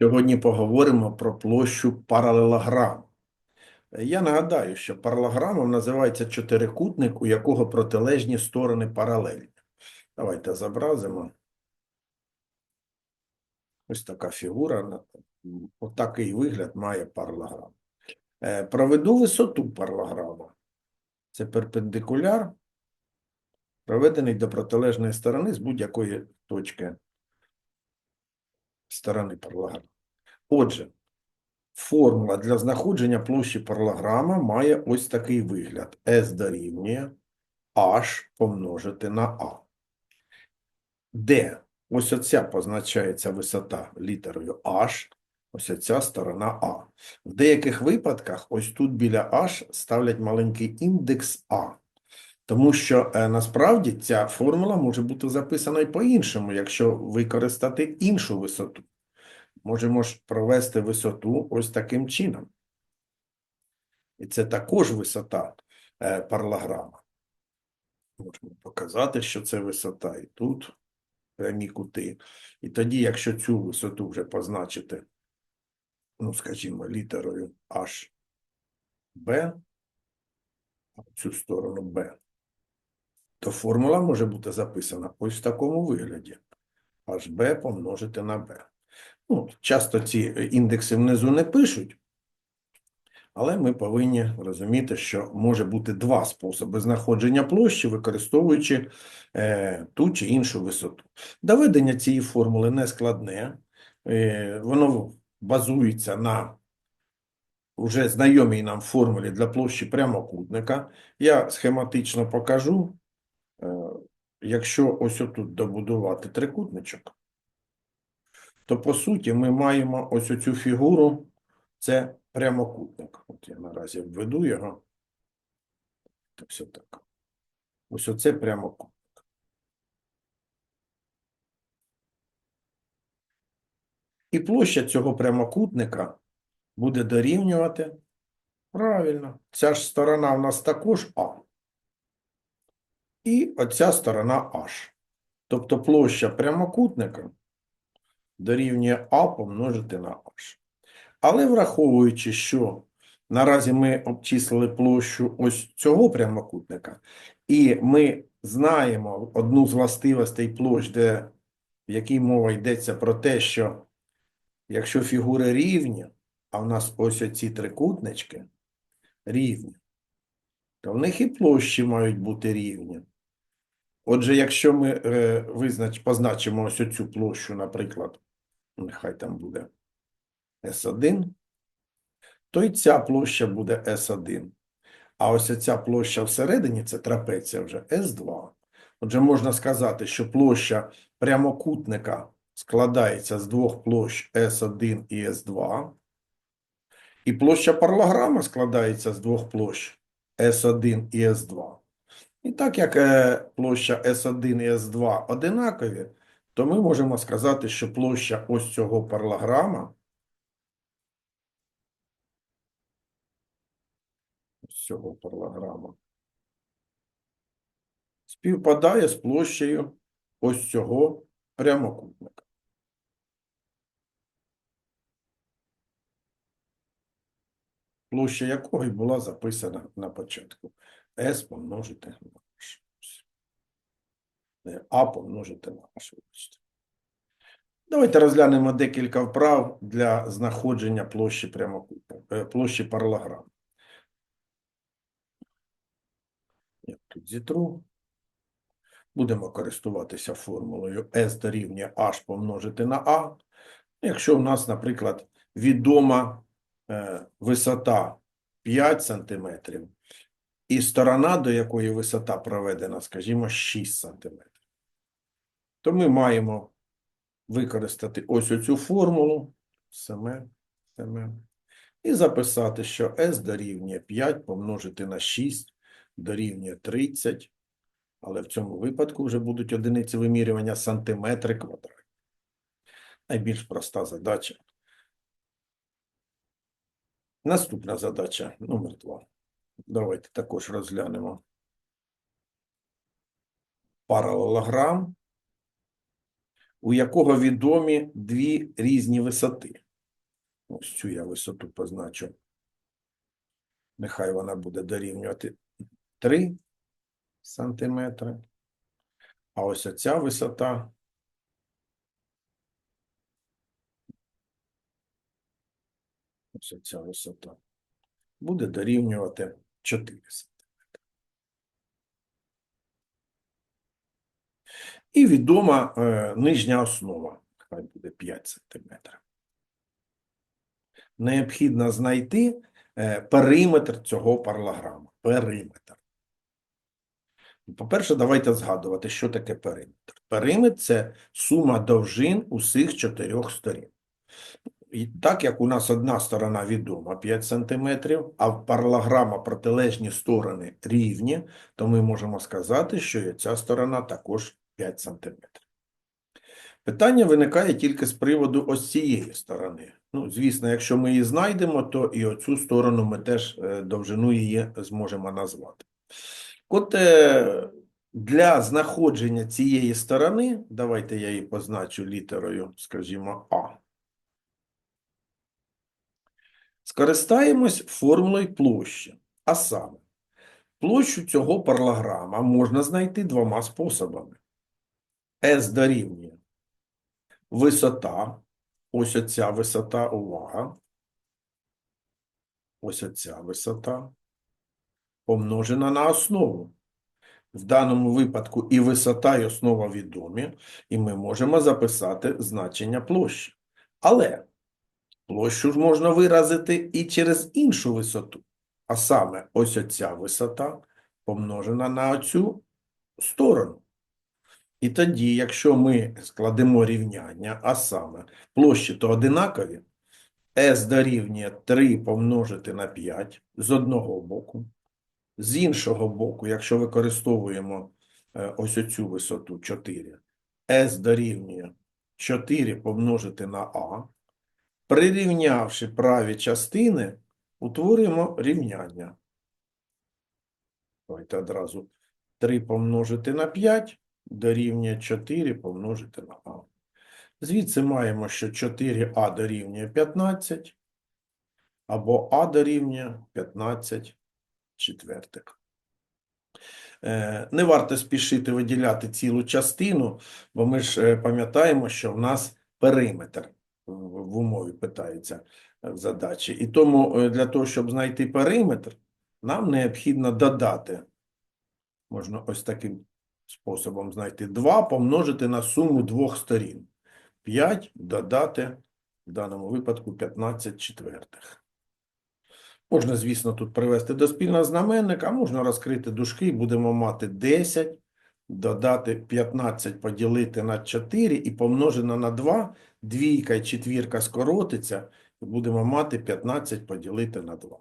Сьогодні поговоримо про площу паралелограм. Я нагадаю, що паралелограмом називається чотирикутник, у якого протилежні сторони паралельні. Давайте зобразимо. Ось така фігура. Отакий вигляд має паралелограм. Е, Проведу висоту паралелограма. Це перпендикуляр, проведений до протилежної сторони з будь-якої точки сторони паралелограма. Отже, формула для знаходження площі паралелограма має ось такий вигляд. S дорівнює H помножити на A. Де ось оця позначається висота літерою H, ось оця сторона А. В деяких випадках ось тут біля H ставлять маленький індекс А. Тому що е, насправді ця формула може бути записана і по-іншому, якщо використати іншу висоту. Можемо ж провести висоту ось таким чином. І це також висота е, паралограма. Можемо показати, що це висота і тут прямі кути. І тоді, якщо цю висоту вже позначити, ну, скажімо, літерою HB, а цю сторону B, то формула може бути записана ось в такому вигляді. HB помножити на B. Ну, часто ці індекси внизу не пишуть, але ми повинні розуміти, що може бути два способи знаходження площі, використовуючи е, ту чи іншу висоту. Доведення цієї формули не складне, е, воно базується на вже знайомій нам формулі для площі прямокутника. Я схематично покажу, якщо ось отут добудувати трикутничок, то по суті ми маємо ось оцю фігуру, це прямокутник. От я наразі введу його. Так, все так. Ось оце прямокутник. І площа цього прямокутника буде дорівнювати. Правильно, ця ж сторона у нас також А. І оця сторона H. Тобто площа прямокутника дорівнює А помножити на H. Але враховуючи, що наразі ми обчислили площу ось цього прямокутника, і ми знаємо одну з властивостей площ, де, в якій мова йдеться про те, що якщо фігури рівні, а в нас ось оці трикутнички рівні, то в них і площі мають бути рівні. Отже, якщо ми е, визнач, позначимо ось оцю площу, наприклад, нехай там буде S1, то і ця площа буде S1. А ось ця площа всередині, це трапеція вже S2. Отже, можна сказати, що площа прямокутника складається з двох площ S1 і S2. І площа паралограма складається з двох площ S1 і S2. І так як е, площа S1 і S2 одинакові, то ми можемо сказати, що площа ось цього паралограма, цього паралограма, співпадає з площею ось цього прямокутника. Площа якого була записана на початку. S помножити на H. А помножити на H. Давайте розглянемо декілька вправ для знаходження площі прямокутника, е, площі паралограму. Я тут зітру. Будемо користуватися формулою S дорівнює H помножити на A. Якщо у нас, наприклад, відома е, висота 5 см, і сторона, до якої висота проведена, скажімо, 6 см, то ми маємо використати ось оцю формулу саме, і записати, що S дорівнює 5 помножити на 6 дорівнює 30, але в цьому випадку вже будуть одиниці вимірювання сантиметри квадратні. Найбільш проста задача. Наступна задача номер 2. Давайте також розглянемо паралелограм, у якого відомі дві різні висоти. Ось цю я висоту позначу. Нехай вона буде дорівнювати 3 сантиметри. А ось оця висота ось оця висота буде дорівнювати 4 сантиметри. І відома е, нижня основа, хай буде 5 сантиметрів. Необхідно знайти е, периметр цього паралограма. Периметр. По-перше, давайте згадувати, що таке периметр. Периметр – це сума довжин усіх чотирьох сторін. І так як у нас одна сторона відома 5 см, а в паралограма протилежні сторони рівні, то ми можемо сказати, що і ця сторона також 5 см. Питання виникає тільки з приводу ось цієї сторони. Ну, звісно, якщо ми її знайдемо, то і оцю сторону ми теж е, довжину її зможемо назвати. От е, для знаходження цієї сторони, давайте я її позначу літерою, скажімо, А. Скористаємось формулою площі. А саме, площу цього паралограма можна знайти двома способами. S дорівнює висота, ось оця висота, увага, ось оця висота, помножена на основу. В даному випадку і висота, і основа відомі, і ми можемо записати значення площі. Але площу ж можна виразити і через іншу висоту. А саме ось оця висота помножена на оцю сторону. І тоді, якщо ми складемо рівняння, а саме площі то одинакові, S дорівнює 3 помножити на 5 з одного боку, з іншого боку, якщо використовуємо е, ось оцю висоту 4, S дорівнює 4 помножити на А, прирівнявши праві частини, утворюємо рівняння. Давайте одразу 3 помножити на 5 дорівнює 4 помножити на А. Звідси маємо, що 4А дорівнює 15, або А дорівнює 15 четвертих. Е, Не варто спішити виділяти цілу частину, бо ми ж е, пам'ятаємо, що в нас периметр в в умові питається е, задачі. І тому е, для того, щоб знайти периметр, нам необхідно додати, можна ось таким способом знайти 2 помножити на суму двох сторін. 5 додати, в даному випадку 15 четвертих. Можна, звісно, тут привести до спільного знаменника, можна розкрити дужки, будемо мати 10, додати 15 поділити на 4 і помножено на 2, двійка і четвірка скоротиться, будемо мати 15 поділити на 2.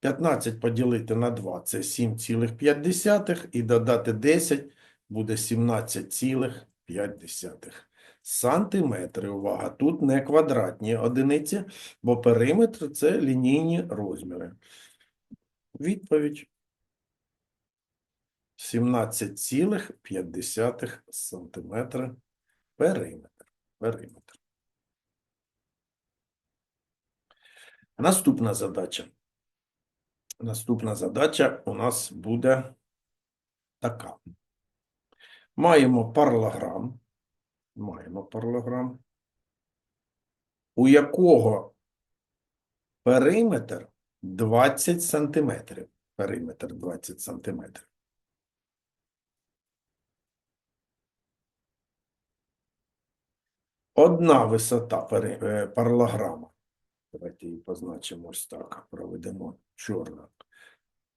15 поділити на 2 – це 7,5, і додати 10 буде 17,5 сантиметри. Увага, тут не квадратні одиниці, бо периметр – це лінійні розміри. Відповідь 17,5 сантиметри периметр. периметр. Наступна задача. Наступна задача у нас буде така. Маємо паралограм. Маємо паралограм, у якого периметр 20 сантиметрів. Периметр 20 сантиметрів. Одна висота е, паралограма. Давайте її позначимо ось так, проведемо чорно.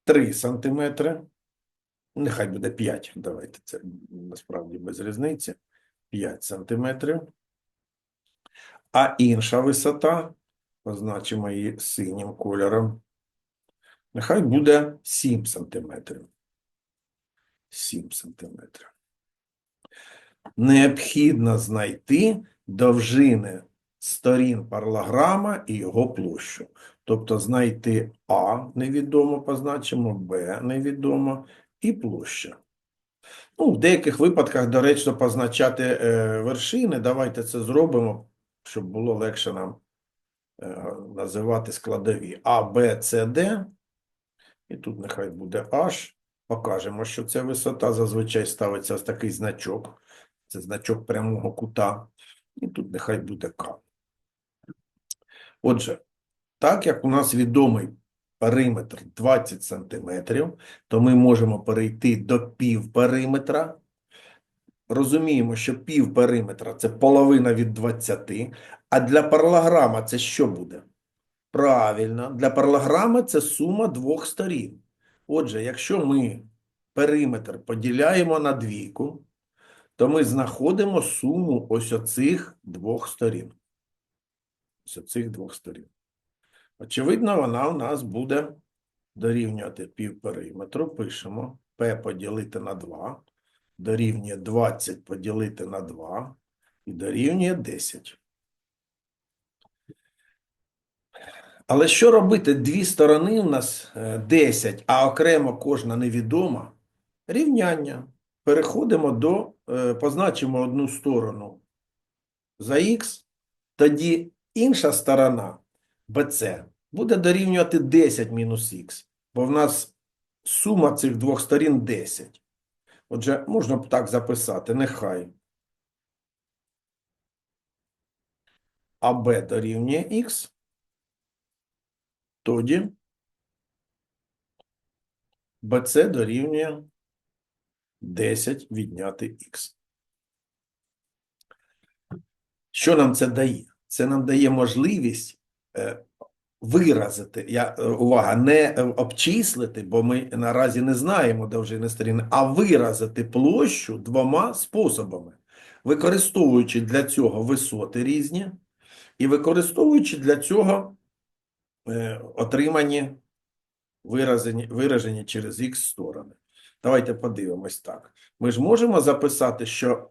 3 сантиметри. Нехай буде 5, давайте, це насправді без різниці. 5 сантиметрів. А інша висота, позначимо її синім кольором, нехай буде 7 сантиметрів. 7 сантиметрів. Необхідно знайти довжини сторін паралограма і його площу. Тобто знайти А невідомо позначимо, Б невідомо і площа. Ну, в деяких випадках доречно позначати е, вершини. Давайте це зробимо, щоб було легше нам е, називати складові А, Б, С, Д. І тут нехай буде H. Покажемо, що це висота. Зазвичай ставиться ось такий значок. Це значок прямого кута. І тут нехай буде К. Отже, так як у нас відомий периметр 20 см, то ми можемо перейти до півпериметра. Розуміємо, що півпериметра – це половина від 20, а для паралограма це що буде? Правильно, для паралограма це сума двох сторін. Отже, якщо ми периметр поділяємо на двійку, то ми знаходимо суму ось оцих двох сторін. Ось оцих двох сторін. Очевидно, вона у нас буде дорівнювати півпериметру. Пишемо P поділити на 2, дорівнює 20 поділити на 2 і дорівнює 10. Але що робити? Дві сторони у нас е, 10, а окремо кожна невідома. Рівняння. Переходимо до, е, позначимо одну сторону за х, тоді інша сторона BC буде дорівнювати 10 мінус х, бо в нас сума цих двох сторін 10. Отже, можна б так записати, нехай АБ дорівнює х, тоді BC дорівнює 10 відняти х. Що нам це дає? Це нам дає можливість е, виразити, я, е, увага, не е, обчислити, бо ми наразі не знаємо довжини сторін, а виразити площу двома способами, використовуючи для цього висоти різні і використовуючи для цього отримані виражені, виражені через х сторони. Давайте подивимось так. Ми ж можемо записати, що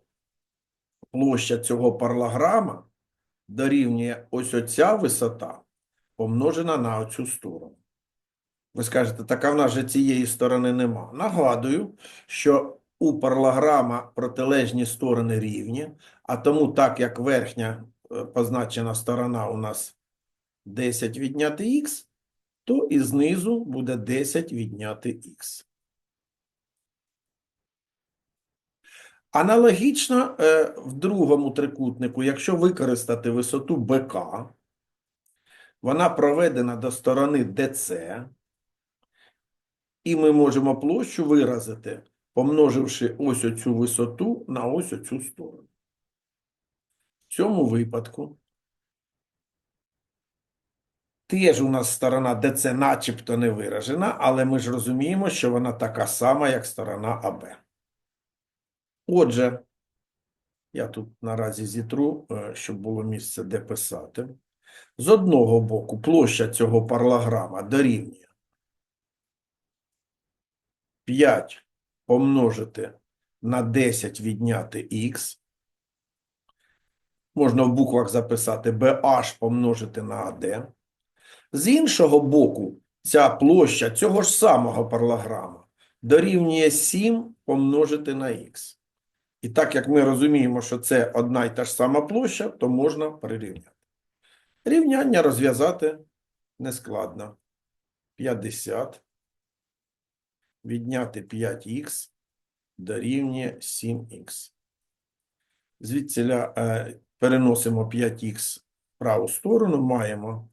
площа цього паралограма дорівнює ось оця висота помножена на оцю сторону. Ви скажете, така в нас же цієї сторони нема. Нагадую, що у паралограма протилежні сторони рівні, а тому так як верхня е, позначена сторона у нас 10 відняти х, то і знизу буде 10 відняти х. Аналогічно е, в другому трикутнику, якщо використати висоту БК, вона проведена до сторони ДЦ, і ми можемо площу виразити, помноживши ось оцю висоту на ось оцю сторону. В цьому випадку теж у нас сторона ДЦ начебто не виражена, але ми ж розуміємо, що вона така сама, як сторона АБ. Отже, я тут наразі зітру, е, щоб було місце де писати. З одного боку площа цього паралограма дорівнює 5 помножити на 10 відняти х. Можна в буквах записати BH помножити на AD. З іншого боку, ця площа цього ж самого паралограма дорівнює 7 помножити на х. І так як ми розуміємо, що це одна і та ж сама площа, то можна прирівняти. Рівняння розв'язати нескладно. 50 відняти 5х дорівнює 7х. Звідсіля е, переносимо 5х в праву сторону, маємо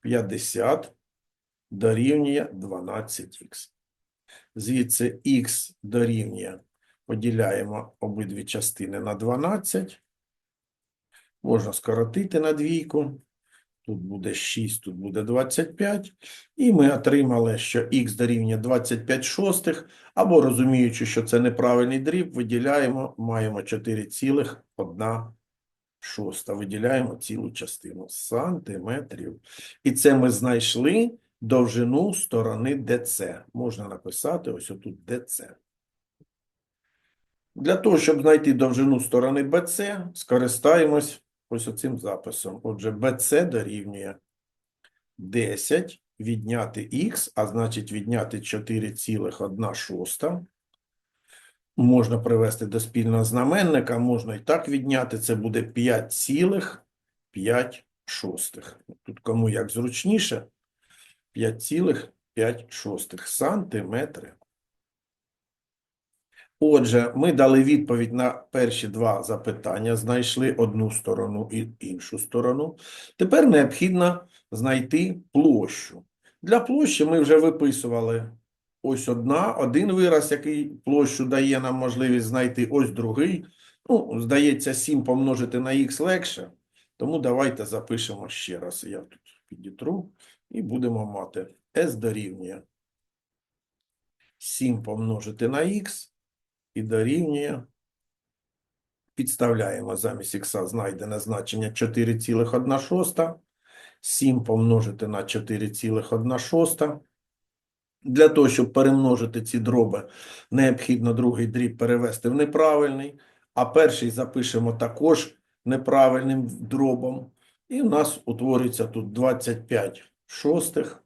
50 дорівнює 12х. Звідси х дорівнює, поділяємо обидві частини на 12. Можна скоротити на двійку. Тут буде 6, тут буде 25. І ми отримали, що х дорівнює 25 шостих, або розуміючи, що це неправильний дріб, виділяємо, маємо 4,1 шоста. Виділяємо цілу частину сантиметрів. І це ми знайшли довжину сторони ДЦ. Можна написати ось отут ДЦ. Для того, щоб знайти довжину сторони БЦ, скористаємось ось оцим записом. Отже, BC дорівнює 10 відняти х, а значить відняти 4,1 шоста. Можна привести до спільного знаменника, можна і так відняти, це буде 5,5 шостих. Тут кому як зручніше. 5,5 шостих сантиметри. Отже, ми дали відповідь на перші два запитання, знайшли одну сторону і іншу сторону. Тепер необхідно знайти площу. Для площі ми вже виписували ось одна, один вираз, який площу дає нам можливість знайти, ось другий. Ну, здається, 7 помножити на х легше, тому давайте запишемо ще раз. Я тут підітру і будемо мати s дорівнює 7 помножити на х і дорівнює, підставляємо замість х знайдене значення 4,1 7 помножити на 4,1 Для того, щоб перемножити ці дроби, необхідно другий дріб перевести в неправильний, а перший запишемо також неправильним дробом. І в нас утвориться тут 25 шостих.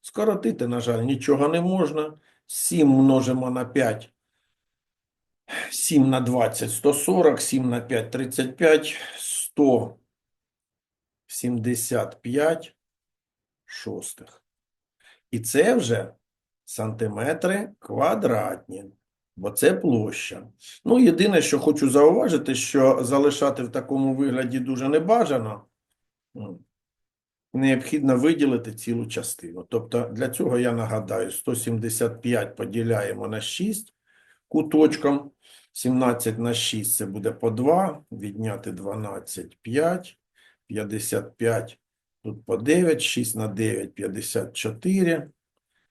Скоротити, на жаль, нічого не можна. 7 множимо на 5. 7 на 20 – 140, 7 на 5 – 35, 175 шостих. І це вже сантиметри квадратні, бо це площа. Ну, єдине, що хочу зауважити, що залишати в такому вигляді дуже небажано. Необхідно виділити цілу частину. Тобто для цього я нагадаю, 175 поділяємо на 6 куточком. 17 на 6 це буде по 2, відняти 12 – 5, 55 тут по 9, 6 на 9 – 54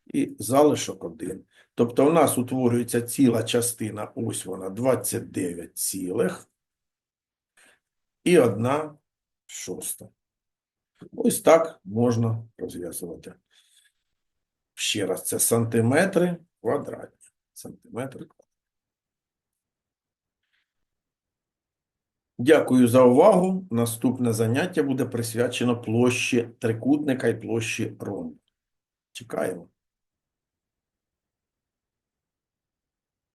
і залишок 1. Тобто у нас утворюється ціла частина, ось вона, 29 цілих і 1 шоста. Ось так можна розв'язувати. Ще раз, це сантиметри квадратні. Сантиметри квадратні. Дякую за увагу. Наступне заняття буде присвячено площі трикутника і площі ромбу. Чекаємо.